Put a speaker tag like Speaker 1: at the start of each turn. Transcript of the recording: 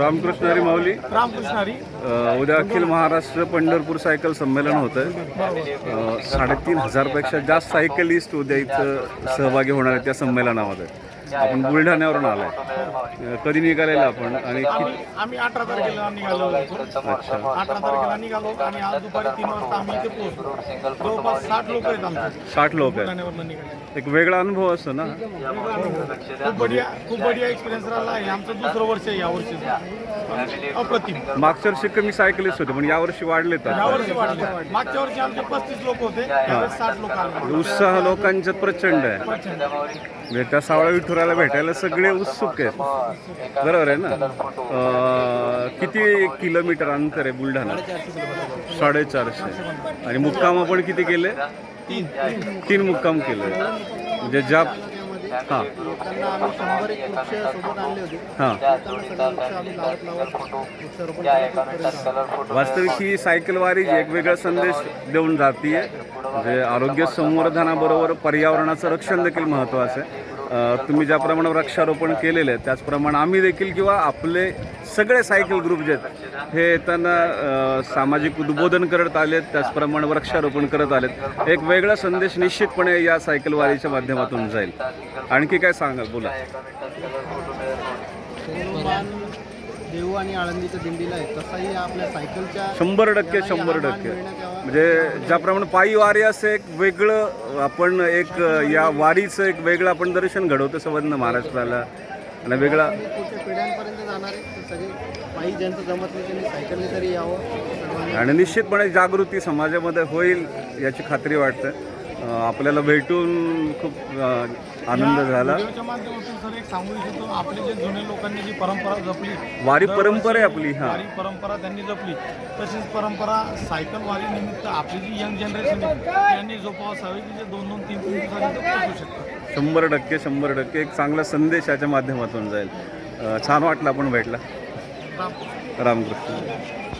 Speaker 1: रामकृष्ण हरी माऊली.
Speaker 2: रामकृष्ण हरी.
Speaker 1: उद्या अखिल महाराष्ट्र पंढरपूर सायकल संमेलन होत आहे साडेतीन हजारपेक्षा जास्त सायकलिस्ट उद्या इथं सहभागी होणार आहेत त्या संमेलनामध्ये. आपण बुलढाण्यावरून आलाय. अ, कधी निघालेलं आपण आणि
Speaker 2: आम्ही अठरा तारखेला निघालो. अठरा तारखेला निघालो आणि आज दुपारी तीन वाजता आम्ही इथे पोहोचलो. जवळपास साठ लोक आहेत आमचे.
Speaker 1: साठ लोक आहेत. एक वेगळा अनुभव असतो ना?
Speaker 2: खूप बढिया खूप बढिया एक्सपिरियन्स राहिला हे आमचं दुसरं वर्ष आहे या वर्षी. अप्रतिम.
Speaker 1: मागच्या वर्षी कमी सायकलिस्ट होते पण यावर्षी वाढले तर
Speaker 2: या वर्षी वाढले मागच्या वर्षी आमचे पस्तीस लोक होते यावेळेस साठ लोक आले.
Speaker 1: उत्साह लोकांच्यात प्रचंड आहे. म्हणजे त्या सावळा विठुराला भेटायला सगळे उत्सुक आहेत. बरोबर आहे ना? किती किलोमीटर अंतर आहे बुलढाणा? साडेचारशे. आणि मुक्काम आपण किती केले?
Speaker 2: तीन.
Speaker 1: तीन मुक्काम केले. म्हणजे ज्या हां.
Speaker 3: लोकांना आम्ही शंभर एक वृक्ष सोबत आणले होते.
Speaker 1: हां.
Speaker 3: त्यांना सगळे वृक्ष आम्ही लावत लावत वृक्षारोपण करत करत
Speaker 1: वास्तविक ही सायकल वारी एक वेगळा संदेश देऊन जाते म्हणजे आरोग्य संवर्धनाबरोबर पर्यावरणाचं रक्षण देखील महत्त्वाचं आहे. तुम्ही ज्याप्रमाणे वृक्षारोपण केलेलं आहे त्याचप्रमाणे आम्ही देखील किंवा आपले सगळे सायकल ग्रुप जे आहेत हे येताना अं, सामाजिक उद्बोधन करत आलेत त्याचप्रमाणे वृक्षारोपण करत आलेत एक वेगळा संदेश निश्चितपणे या सायकल वारीच्या माध्यमातून जाईल. आणखी काय सांगाल? बोला.
Speaker 3: देऊ आणि आळंदीच्या दिंडीला आहे. तसाही आपल्या सायकलच्या
Speaker 1: शंभर टक्के शंभर टक्के. म्हणजे ज्याप्रमाणे पायी वारी असं एक वेगळं आपण एक या वारीचं एक वेगळं आपण दर्शन घडवतो संबंध महाराष्ट्राला. आणि वेगळा
Speaker 3: आणि
Speaker 1: निश्चितपणे जागृती समाजामध्ये होईल याची खात्री वाटते. आपल्याला भेटून खूप आनंद झाला.
Speaker 2: सर एक सांगू इच्छितो आपले जे जुने लोकांनी जी परंपरा जपली
Speaker 1: वारी परंपरा आहे आपली हां.
Speaker 2: वारी परंपरा त्यांनी जपली तशीच परंपरा सायकल वारी निमित्त आपली जी यंग जनरेशन आहे त्यांनी जोपासावी की जे दोन दोन तीन तीन दिवसांनी शकतात.
Speaker 1: शंभर टक्के शंभर टक्के. एक चांगला संदेश याच्या माध्यमातून जाईल. छान वाटलं आपण भेटला. रामकृष्ण.